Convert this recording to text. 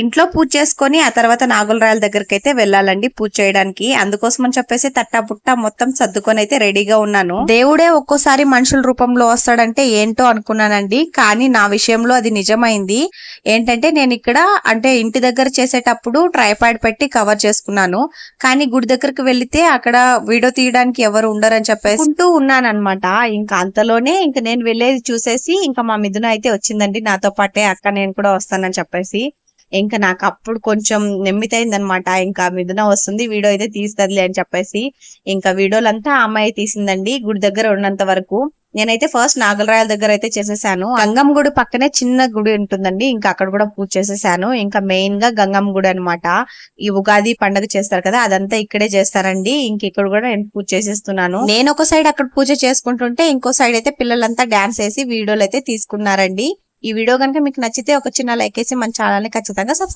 ఇంట్లో పూజ చేసుకొని ఆ తర్వాత నాగులరాయల దగ్గరికి అయితే వెళ్ళాలండి పూజ చేయడానికి. అందుకోసం అని చెప్పేసి తట్టా పుట్ట మొత్తం సర్దుకొని అయితే రెడీగా ఉన్నాను. దేవుడే ఒక్కోసారి మనుషుల రూపంలో వస్తాడంటే ఏంటో అనుకున్నానండి కానీ నా విషయంలో అది నిజమైంది. ఏంటంటే నేను ఇక్కడ అంటే ఇంటి దగ్గర చేసేటప్పుడు ట్రైపాడ్ పెట్టి కవర్ చేసుకున్నాను. కానీ గుడి దగ్గరికి వెళ్తే అక్కడ వీడియో తీయడానికి ఎవరు ఉండరని చెప్పేసి ఉంటూ ఉన్నాను అనమాట ఇంకా అంతలోనే ఇంకా నేను వెళ్ళేది చూసేసి ఇంకా మా మిథున అయితే వచ్చిందండి. నాతో పాటే అక్క నేను కూడా వస్తానని చెప్పేసి. ఇంకా నాకు అప్పుడు కొంచెం నెమ్మితైంది అనమాట ఇంకా మిథున వస్తుంది వీడియో అయితే తీస్తుందిలే అని చెప్పేసి. ఇంకా వీడియోలంతా ఆ అమ్మాయి తీసిందండి గుడి దగ్గర ఉన్నంత వరకు. నేనైతే ఫస్ట్ నాగలరాయల దగ్గర అయితే చేసేసాను. గంగమ్మ గుడి పక్కనే చిన్న గుడి ఉంటుందండి ఇంకా అక్కడ కూడా పూజ చేసేసాను. ఇంకా మెయిన్గా గంగమ్మ గుడి అన్నమాట. ఈ ఉగాది పండగ చేస్తారు కదా అదంతా ఇక్కడే చేస్తారండి. ఇంక ఇక్కడ కూడా నేను పూజ చేసేస్తున్నాను. నేను ఒక సైడ్ అక్కడ పూజ చేసుకుంటుంటే ఇంకో సైడ్ అయితే పిల్లలంతా డాన్స్ వేసి వీడియోలు అయితే తీసుకున్నారండి. ఈ వీడియో కనుక మీకు నచ్చితే ఒక చిన్న లైక్ వేసి మన ఛానల్ని ఖచ్చితంగా సబ్స్క్రైబ్